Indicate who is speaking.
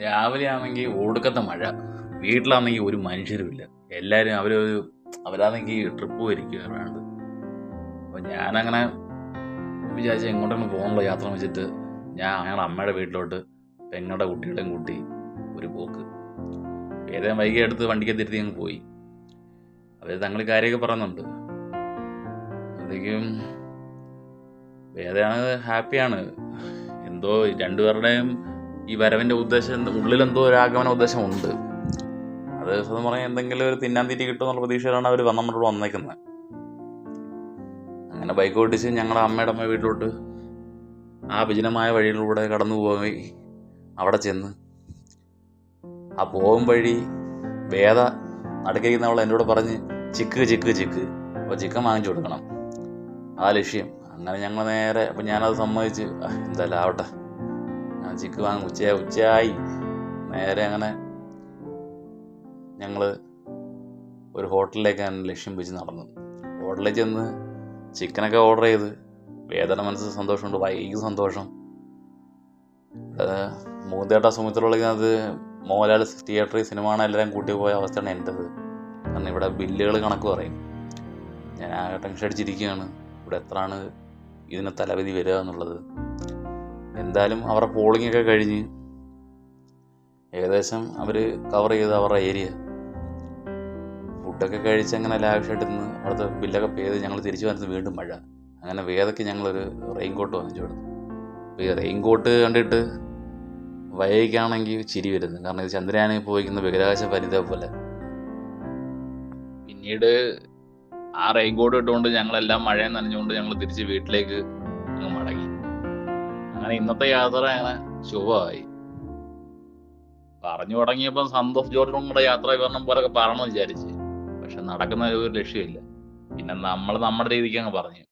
Speaker 1: രാവിലെ ആണെങ്കിൽ ഒടുക്കത്തെ മഴ. വീട്ടിലാണെങ്കിൽ ഒരു മനുഷ്യരുമില്ല. എല്ലാവരും അവരൊരു അവരാണെങ്കിൽ ട്രിപ്പ് പോയിരിക്കുകയാണ് വേണ്ടത് അപ്പോൾ ഞാനങ്ങനെ വിചാരിച്ച് എങ്ങോട്ടെങ്കിലും പോകാനുള്ള യാത്ര വെച്ചിട്ട് ഞാൻ ഞങ്ങളുടെ അമ്മയുടെ വീട്ടിലോട്ട് പെങ്ങളുടെ കുട്ടികളെയും കൂട്ടി ഒരു പോക്ക്. ഏതായാലും വൈകി എടുത്ത് വണ്ടിക്ക് തിരുത്തി അങ്ങ് പോയി. അവർ തങ്ങൾ കാര്യമൊക്കെ പറയുന്നുണ്ട്. അപ്പോഴത്തേക്കും വേദയാണ് ഹാപ്പിയാണ്. എന്തോ രണ്ടുപേരുടെയും ഈ വരവിന്റെ ഉദ്ദേശം ഉള്ളിലെന്തോ ഒരു ആഗമന ഉദ്ദേശം ഉണ്ട്. അത് സത്യം പറഞ്ഞാൽ എന്തെങ്കിലും ഒരു തിന്നാൻ തീറ്റി കിട്ടുമെന്നുള്ള പ്രതീക്ഷയിലാണ് അവർ നമ്മളോട് വന്നേക്കുന്നത് അങ്ങനെ ബൈക്ക് ഓടിച്ച് ഞങ്ങളുടെ അമ്മയുടെ അമ്മ വീട്ടിലോട്ട് ആ വിജനമായ വഴിയിലൂടെ കടന്നു പോയി. അവിടെ ചെന്ന് ആ പോകും വഴി വേദ നടുക്കിരിക്കുന്നവൾ എന്നോട് പറഞ്ഞ് ചിക്ക് ചിക്ക് ചിക്ക്. അപ്പോൾ ചിക്കൻ വാങ്ങിച്ചു കൊടുക്കണം. ആ ലക്ഷ്യം. അങ്ങനെ ഞങ്ങൾ നേരെ അപ്പം ഞാനത് സമ്മതിച്ച് "ആ, എന്തായാലും ആവട്ടെ. ഞാൻ ചിക്ക് വാങ്ങി ഉച്ച ഉച്ചയായി നേരെ അങ്ങനെ ഞങ്ങൾ ഒരു ഹോട്ടലിലേക്കാണ് ലക്ഷ്യം വെച്ച് നടന്നത് ഹോട്ടലിൽ ചെന്ന് ചിക്കനൊക്കെ ഓർഡർ ചെയ്ത്. വേദന മനസ്സ് സന്തോഷമുണ്ട് വൈകി സന്തോഷം. മൂന്നേട്ട അത് മോഹൻലാൽ തിയേറ്ററിൽ സിനിമ എല്ലാവരും കൂട്ടി പോയ അവസ്ഥയാണ് എന്റെത്. കാരണം ഇവിടെ ബില്ലുകൾ കണക്ക് പറയും. ഞാൻ ആ ടെൻഷൻ അടിച്ചിരിക്കുകയാണ്. ഇവിടെ എത്രയാണ് ഇതിന് തലവിധി വരിക എന്നുള്ളത്. എന്തായാലും അവരുടെ പോളിംഗ് ഒക്കെ കഴിഞ്ഞ്. ഏകദേശം അവർ കവർ ചെയ്ത് അവരുടെ ഏരിയ ഫുഡൊക്കെ കഴിച്ച് അങ്ങനെ ലാവിഷായിട്ട് നിന്ന് അവിടുത്തെ ബില്ലൊക്കെ പേ ചെയ്ത് ഞങ്ങൾ തിരിച്ചു വരുന്നത് വീണ്ടും മഴ. അങ്ങനെ വേദയ്ക്ക് ഞങ്ങളൊരു റെയിൻ കോട്ട് വാങ്ങിച്ചു കൊടുത്തു. ഈ റെയിൻ കോട്ട് കണ്ടിട്ട് വയക്കാണെങ്കിൽ ചിരി വരുന്നു. കാരണം ഇത് ചന്ദ്രയാനെ പോയിക്കുന്ന ബഹിരാകാശ പരിത പോലെ. പിന്നീട് ആ റെയിൻ കോട്ട് ഇട്ടുകൊണ്ട് ഞങ്ങളെല്ലാം മഴ നനഞ്ഞുകൊണ്ട് ഞങ്ങൾ തിരിച്ച് വീട്ടിലേക്ക് മടങ്ങി. അങ്ങനെ ഇന്നത്തെ യാത്ര അങ്ങനെ ശുഭമായി. പറഞ്ഞു തുടങ്ങിയപ്പോൾ സന്തോഷ് ജോർജും കൂടെ യാത്ര വിവരണം പോലൊക്കെ പറഞ്ഞു വിചാരിച്ച്. പക്ഷെ നടക്കുന്ന ഒരു ലക്ഷ്യമില്ല. പിന്നെ നമ്മൾ നമ്മുടെ രീതിക്ക് അങ്ങ് പറഞ്ഞു.